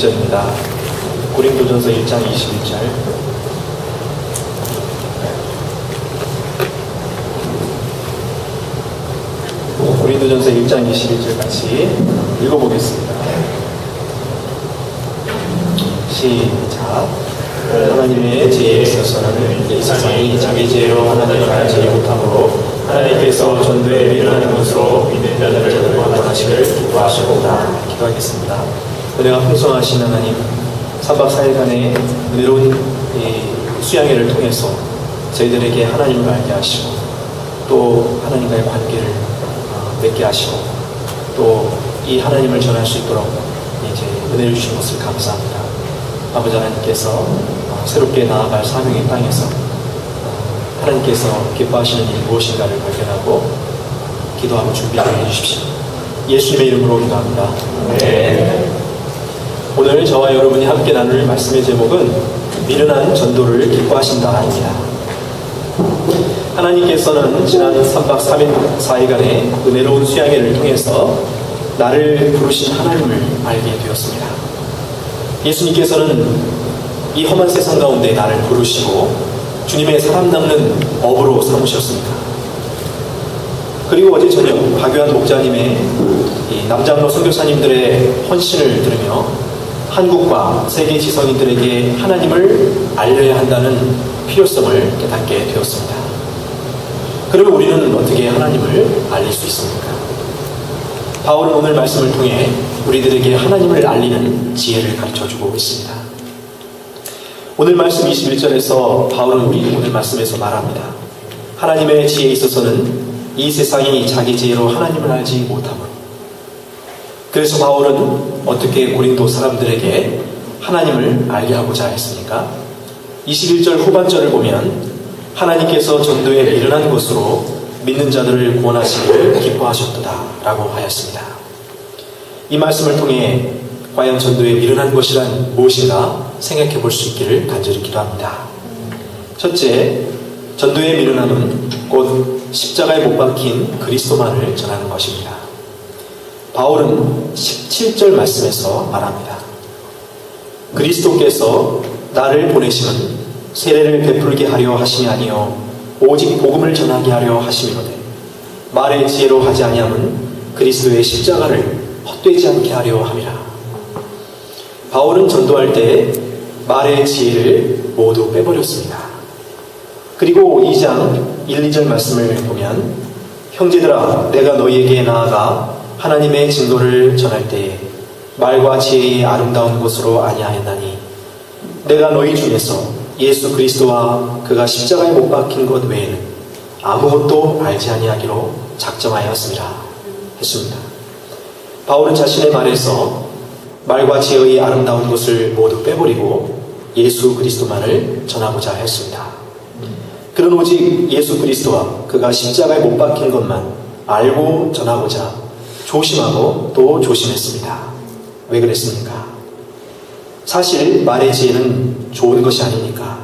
절입니다. 고린도전서 1장 21절. 고린도전서 1장 21절 같이 읽어보겠습니다. 시작. 하나님의 지혜에 있어서는 이 세상이 자기 지혜로 하나님을 알지 못하므로 하나님께서 전도에 미련한 것으로 믿는 자들을 구원하시기를 기뻐하시고다. 기도하겠습니다. 은혜가 풍성하신 하나님, 3박 4일간의 은혜로운 이 수양회를 통해서 저희들에게 하나님을 알게 하시고 또 하나님과의 관계를 어, 맺게 하시고 또 이 하나님을 전할 수 있도록 이제 은혜를 주신 것을 감사합니다. 아버지 하나님께서 어, 새롭게 나아갈 사명의 땅에서 어, 하나님께서 기뻐하시는 일이 무엇인가를 발견하고 기도하고 준비하게 해주십시오. 예수님의 이름으로 기도합니다. 오늘 저와 여러분이 함께 나눌 말씀의 제목은 미련한 전도를 기뻐하신다입니다. 하나님께서는 지난 3박 3일 4일간의 은혜로운 수양회를 통해서 나를 부르신 하나님을 알게 되었습니다. 예수님께서는 이 험한 세상 가운데 나를 부르시고 주님의 사람 낚는 업으로 삼으셨습니다. 그리고 어제 저녁 박유한 목자님의 이 남장로 선교사님들의 헌신을 들으며 한국과 세계 지성인들에게 하나님을 알려야 한다는 필요성을 깨닫게 되었습니다. 그러면 우리는 어떻게 하나님을 알릴 수 있습니까? 바울은 오늘 말씀을 통해 우리들에게 하나님을 알리는 지혜를 가르쳐 주고 있습니다. 오늘 말씀 21절에서 바울은 우리 오늘 말씀에서 말합니다. 하나님의 지혜에 있어서는 이 세상이 자기 지혜로 하나님을 알지 못함으로 그래서 바울은 어떻게 고린도 사람들에게 하나님을 알게 하고자 했습니까? 21절 후반절을 보면 하나님께서 전도에 미련한 것으로 믿는 자들을 구원하시기를 기뻐하셨도다 라고 하였습니다. 이 말씀을 통해 과연 전도에 미련한 것이란 무엇인가 생각해 볼 수 있기를 간절히 기도합니다. 첫째, 전도의 미련함은 곧 십자가에 못 박힌 그리스도만을 전하는 것입니다. 바울은 17절 말씀에서 말합니다. 그리스도께서 나를 보내시면 세례를 베풀게 하려 하심이 아니요 오직 복음을 전하게 하려 하심이로되 말의 지혜로 하지 아니함은 그리스도의 십자가를 헛되지 않게 하려 함이라. 바울은 전도할 때 말의 지혜를 모두 빼버렸습니다. 그리고 2장 1, 2절 말씀을 보면 형제들아 내가 너희에게 나아가 하나님의 증거를 전할 때에 말과 지혜의 아름다운 것으로 아니하였나니 내가 너희 중에서 예수 그리스도와 그가 십자가에 못 박힌 것 외에는 아무것도 알지 아니하기로 작정하였습니다. 했습니다. 바울은 자신의 말에서 말과 지혜의 아름다운 것을 모두 빼버리고 예수 그리스도만을 전하고자 했습니다. 그런 오직 예수 그리스도와 그가 십자가에 못 박힌 것만 알고 전하고자 조심하고 또 조심했습니다. 왜 그랬습니까? 사실 말의 지혜는 좋은 것이 아니니까.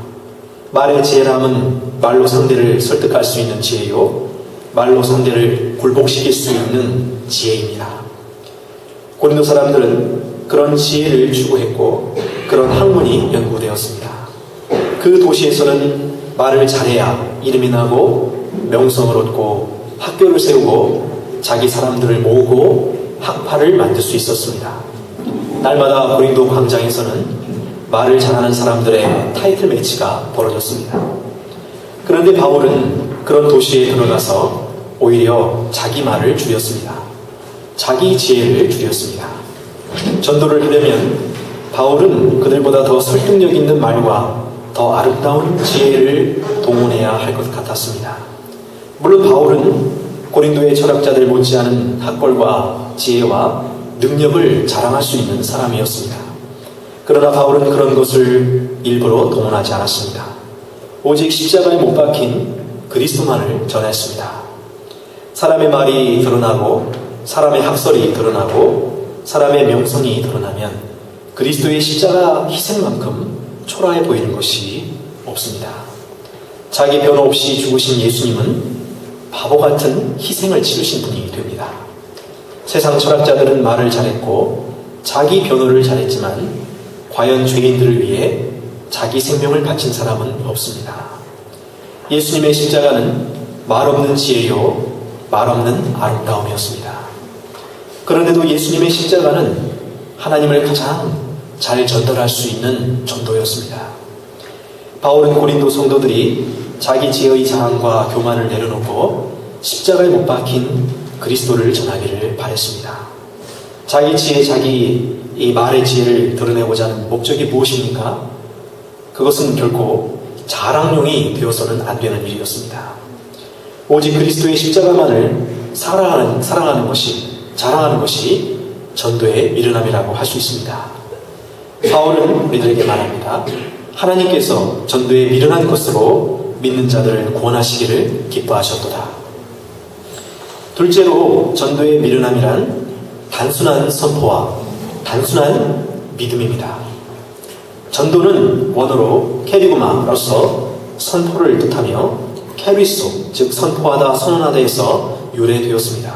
말의 지혜람은 말로 상대를 설득할 수 있는 지혜요. 말로 상대를 굴복시킬 수 있는 지혜입니다. 고린도 사람들은 그런 지혜를 추구했고 그런 학문이 연구되었습니다. 그 도시에서는 말을 잘해야 이름이 나고 명성을 얻고 학교를 세우고 자기 사람들을 모으고 학파를 만들 수 있었습니다. 날마다 고린도 광장에서는 말을 잘하는 사람들의 타이틀 매치가 벌어졌습니다. 그런데 바울은 그런 도시에 들어가서 오히려 자기 말을 줄였습니다. 자기 지혜를 줄였습니다. 전도를 하려면 바울은 그들보다 더 설득력 있는 말과 더 아름다운 지혜를 동원해야 할 것 같았습니다. 물론 바울은 고린도의 철학자들 못지않은 학벌과 지혜와 능력을 자랑할 수 있는 사람이었습니다. 그러나 바울은 그런 것을 일부러 동원하지 않았습니다. 오직 십자가에 못 박힌 그리스도만을 전했습니다. 사람의 말이 드러나고 사람의 학설이 드러나고 사람의 명성이 드러나면 그리스도의 십자가 희생만큼 초라해 보이는 것이 없습니다. 자기 변호 없이 죽으신 예수님은 바보 같은 희생을 치르신 분이 됩니다. 세상 철학자들은 말을 잘했고 자기 변호를 잘했지만 과연 죄인들을 위해 자기 생명을 바친 사람은 없습니다. 예수님의 십자가는 말 없는 지혜요, 말 없는 아름다움이었습니다. 그런데도 예수님의 십자가는 하나님을 가장 잘 전달할 수 있는 전도였습니다. 바울은 고린도 성도들이 자기 지혜의 자랑과 교만을 내려놓고 십자가에 못 박힌 그리스도를 전하기를 바랬습니다. 자기 지혜, 자기 이 말의 지혜를 드러내고자 하는 목적이 무엇입니까? 그것은 결코 자랑용이 되어서는 안 되는 일이었습니다. 오직 그리스도의 십자가만을 사랑하는, 사랑하는 것이, 자랑하는 것이 전도의 미련함이라고 할 수 있습니다. 바울은 우리들에게 말합니다. 하나님께서 전도에 미련한 것으로 믿는 자들을 구원하시기를 기뻐하셨도다. 둘째로 전도의 미련함이란 단순한 선포와 단순한 믿음입니다. 전도는 원어로 캐리구마로서 선포를 뜻하며 캐리소, 즉 선포하다, 선언하다에서 유래되었습니다.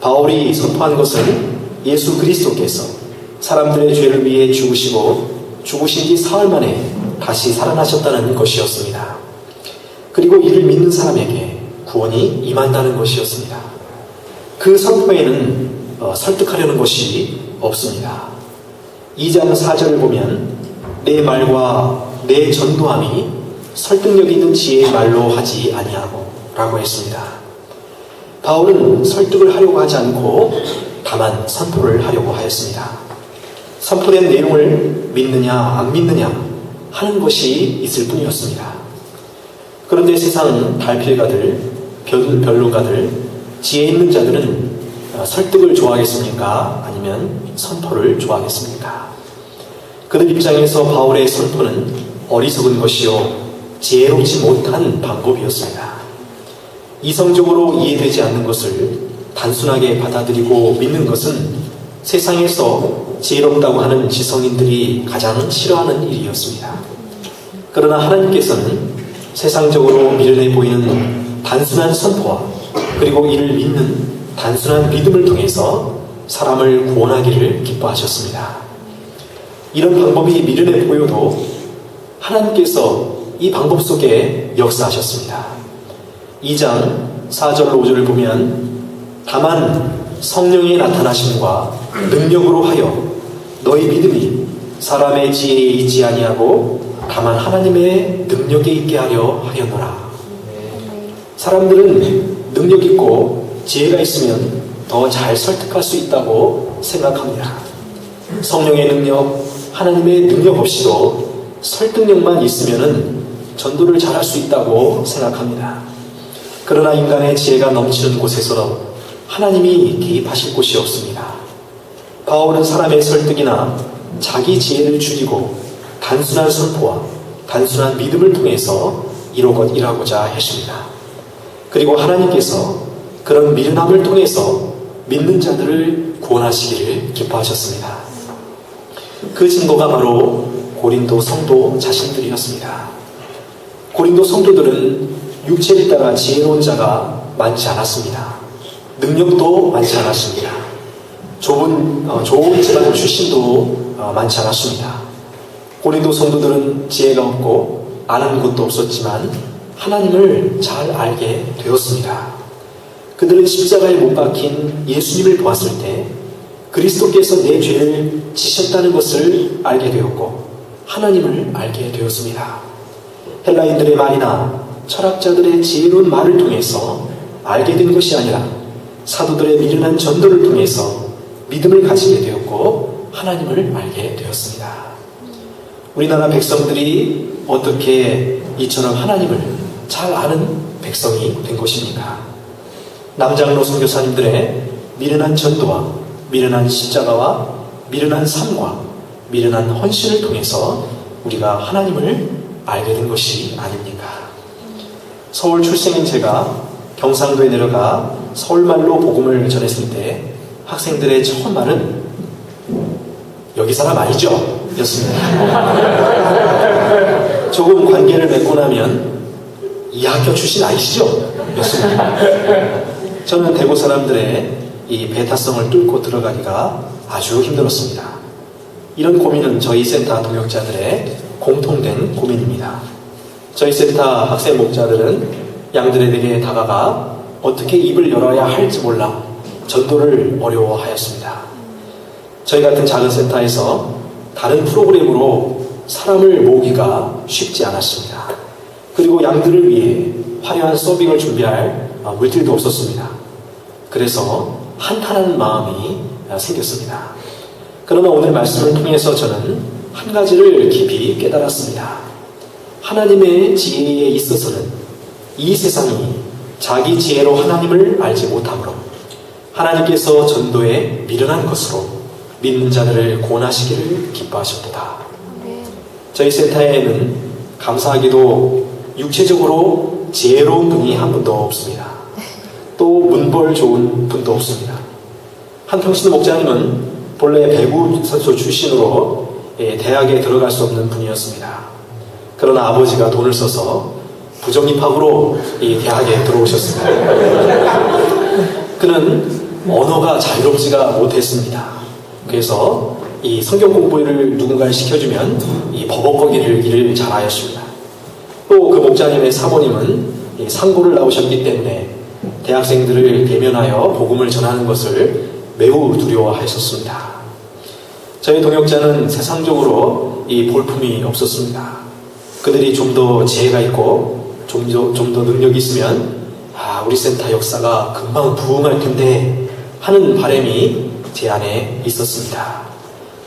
바울이 선포한 것은 예수 그리스도께서 사람들의 죄를 위해 죽으시고 죽으신 지 사흘 만에 다시 살아나셨다는 것이었습니다. 그리고 이를 믿는 사람에게 구원이 임한다는 것이었습니다. 그 선포에는 어, 설득하려는 것이 없습니다. 2장 4절을 보면 내 말과 내 전도함이 설득력 있는 지혜의 말로 하지 아니하고 라고 했습니다. 바울은 설득을 하려고 하지 않고 다만 선포를 하려고 하였습니다. 선포된 내용을 믿느냐 안 믿느냐 하는 것이 있을 뿐이었습니다. 그런데 세상 달필가들, 변론가들, 지혜 있는 자들은 설득을 좋아하겠습니까? 아니면 선포를 좋아하겠습니까? 그들 입장에서 바울의 선포는 어리석은 것이요 지혜롭지 못한 방법이었습니다. 이성적으로 이해되지 않는 것을 단순하게 받아들이고 믿는 것은 세상에서 지혜롭다고 하는 지성인들이 가장 싫어하는 일이었습니다. 그러나 하나님께서는 세상적으로 미련해 보이는 단순한 선포와 그리고 이를 믿는 단순한 믿음을 통해서 사람을 구원하기를 기뻐하셨습니다. 이런 방법이 미련해 보여도 하나님께서 이 방법 속에 역사하셨습니다. 2장 4절 5절을 보면 다만 성령의 나타나심과 능력으로 하여 너희 믿음이 사람의 지혜에 있지 아니하고 다만 하나님의 능력에 있게 하려 하였노라. 사람들은 능력 있고 지혜가 있으면 더 잘 설득할 수 있다고 생각합니다. 성령의 능력, 하나님의 능력 없이도 설득력만 있으면 전도를 잘할 수 있다고 생각합니다. 그러나 인간의 지혜가 넘치는 곳에서 하나님이 개입하실 곳이 없습니다. 바울은 사람의 설득이나 자기 지혜를 줄이고 단순한 선포와 단순한 믿음을 통해서 이루고자 하십니다. 그리고 하나님께서 그런 미련함을 통해서 믿는 자들을 구원하시기를 기뻐하셨습니다. 그 증거가 바로 고린도 성도 자신들이었습니다. 고린도 성도들은 육체를 따라 지혜로운 자가 많지 않았습니다. 능력도 많지 않았습니다. 좁은, 어, 좋은 집안 출신도 어, 많지 않았습니다. 고린도 성도들은 지혜가 없고 아는 것도 없었지만 하나님을 잘 알게 되었습니다. 그들은 십자가에 못 박힌 예수님을 보았을 때 그리스도께서 내 죄를 지셨다는 것을 알게 되었고 하나님을 알게 되었습니다. 헬라인들의 말이나 철학자들의 지혜로운 말을 통해서 알게 된 것이 아니라 사도들의 미련한 전도를 통해서 믿음을 가지게 되었고 하나님을 알게 되었습니다. 우리나라 백성들이 어떻게 이처럼 하나님을 잘 아는 백성이 된 것입니까? 남장로 선교사님들의 미련한 전도와 미련한 십자가와 미련한 삶과 미련한 헌신을 통해서 우리가 하나님을 알게 된 것이 아닙니까? 서울 출생인 제가 경상도에 내려가 서울말로 복음을 전했을 때 학생들의 처음 말은 여기 사람 아니죠? 였습니다. 조금 관계를 맺고 나면 이 학교 출신 아니시죠? 였습니다. 저는 대구 사람들의 이 배타성을 뚫고 들어가기가 아주 힘들었습니다. 이런 고민은 저희 센터 동역자들의 공통된 고민입니다. 저희 센터 학생 목자들은 양들에게 다가가 어떻게 입을 열어야 할지 몰라 전도를 어려워하였습니다. 저희 같은 작은 센터에서 다른 프로그램으로 사람을 모으기가 쉽지 않았습니다. 그리고 양들을 위해 화려한 서빙을 준비할 어, 물질도 없었습니다. 그래서 한탄하는 마음이 어, 생겼습니다. 그러나 오늘 말씀을 통해서 저는 한 가지를 깊이 깨달았습니다. 하나님의 지혜에 있어서는 이 세상이 자기 지혜로 하나님을 알지 못하므로 하나님께서 전도에 미련한 것으로 믿는 자들을 고나시기를 기뻐하셨도다. 저희 센터에는 감사하게도 육체적으로 지혜로운 분이 한 분도 없습니다. 또 문벌 좋은 분도 없습니다. 한평신 목자님은 본래 배구 선수 출신으로 예, 대학에 들어갈 수 없는 분이었습니다. 그러나 아버지가 돈을 써서 부정입학으로 이 대학에 들어오셨습니다. 그는 언어가 자유롭지가 못했습니다. 그래서 이 성경 공부를 누군가 시켜주면 이 버벅거기를 일을 잘하였습니다. 목자님의 사모님은 이 상고를 나오셨기 때문에 대학생들을 대면하여 복음을 전하는 것을 매우 두려워하셨습니다. 저희 동역자는 세상적으로 이 볼품이 없었습니다. 그들이 좀 더 지혜가 있고 좀 더 좀 더 능력이 있으면 아 우리 센터 역사가 금방 부흥할 텐데 하는 바람이 제 안에 있었습니다.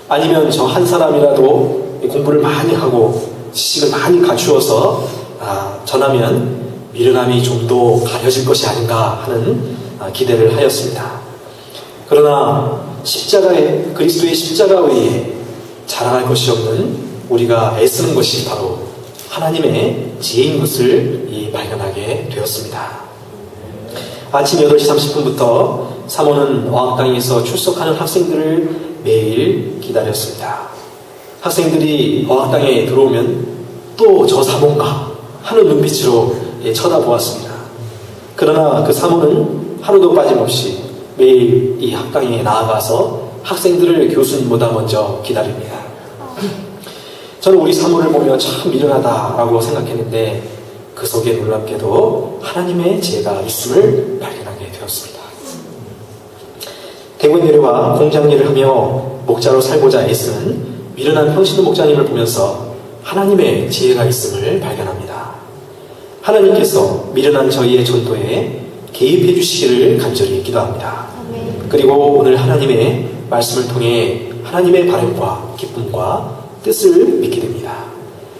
아니면 저 한 사람이라도 공부를 많이 하고 지식을 많이 갖추어서 아, 전하면 미련함이 좀 더 가려질 것이 아닌가 하는 아, 기대를 하였습니다. 그러나 십자가에 그리스도의 십자가 외에 자랑할 것이 없는 우리가 애쓰는 것이 바로 하나님의 지혜인 것을 이 발견하게 되었습니다. 아침 8시 30분부터 사모는 어학당에서 출석하는 학생들을 매일 기다렸습니다. 학생들이 어학당에 들어오면 또 저 사모인가 하는 눈빛으로 예, 쳐다보았습니다. 그러나 그 사모는 하루도 빠짐없이 매일 이 학당에 나아가서 학생들을 교수님보다 먼저 기다립니다. 저는 우리 사모를 보며 참 미련하다라고 생각했는데 그 속에 놀랍게도 하나님의 지혜가 있음을 발견하게 되었습니다. 대구에 내려와 공장 일을 하며 목자로 살고자 애쓰는 미련한 평신도 목자님을 보면서 하나님의 지혜가 있음을 발견합니다. 하나님께서 미련한 저희의 전도에 개입해 주시기를 간절히 기도합니다. 그리고 오늘 하나님의 말씀을 통해 하나님의 바람과 기쁨과 뜻을 믿게 됩니다.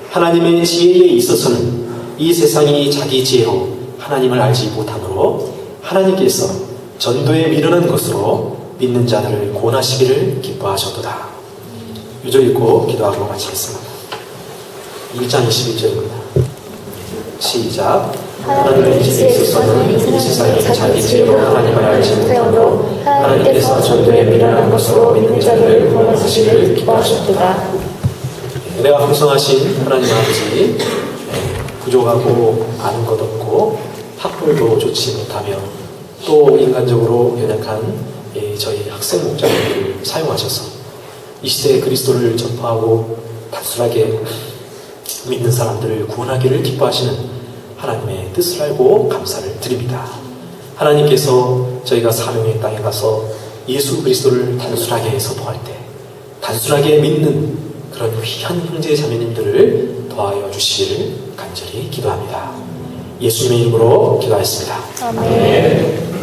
하나님의 지혜에 있어서는 이 세상이 자기 지혜로 하나님을 알지 못하므로 하나님께서 전도에 미련한 것으로 믿는 자들을 고나시기를 기뻐하셨도다. 유저 읽고 기도하고 마치겠습니다. 1장 21절입니다. 시작. 하나님의 지혜에 있어서는 이 세상이 자기 지혜로 하나님을 알지 못하므로 하나님께서 전도에 미련한 것으로 믿는 자들을 구원하시기를 기뻐하셨도다. 내가 풍성하신 하나님 아버지 부족하고 아는 것 없고 학벌도 좋지 못하며 또 인간적으로 연약한 이 저희 학생 목자들을 사용하셔서 이 시대에 그리스도를 전파하고 단순하게 믿는 사람들을 구원하기를 기뻐하시는 하나님의 뜻을 알고 감사를 드립니다. 하나님께서 저희가 사명의 땅에 가서 예수 그리스도를 단순하게 선포할 때 단순하게 믿는 그런 귀한 형제 자매님들을 도하여 주시기를 간절히 기도합니다. 예수님의 이름으로 기도하였습니다. 아멘.